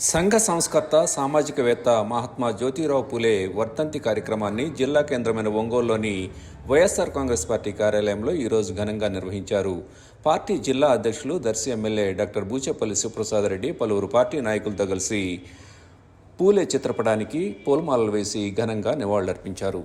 సంఘ సంస్కర్త సామాజికవేత్త మహాత్మా జ్యోతిరావు పూలే వర్ధంతి కార్యక్రమాన్ని జిల్లా కేంద్రమైన ఒంగోలులోని వైఎస్ఆర్ కాంగ్రెస్ పార్టీ కార్యాలయంలో ఈరోజు ఘనంగా నిర్వహించారు. పార్టీ జిల్లా అధ్యక్షులు దర్శి ఎమ్మెల్యే డాక్టర్ బూచేపల్లి సుప్రసాద్ రెడ్డి పలువురు పార్టీ నాయకులతో కలిసి పూలే చిత్రపటానికి పూలమాలలు వేసి ఘనంగా నివాళులర్పించారు.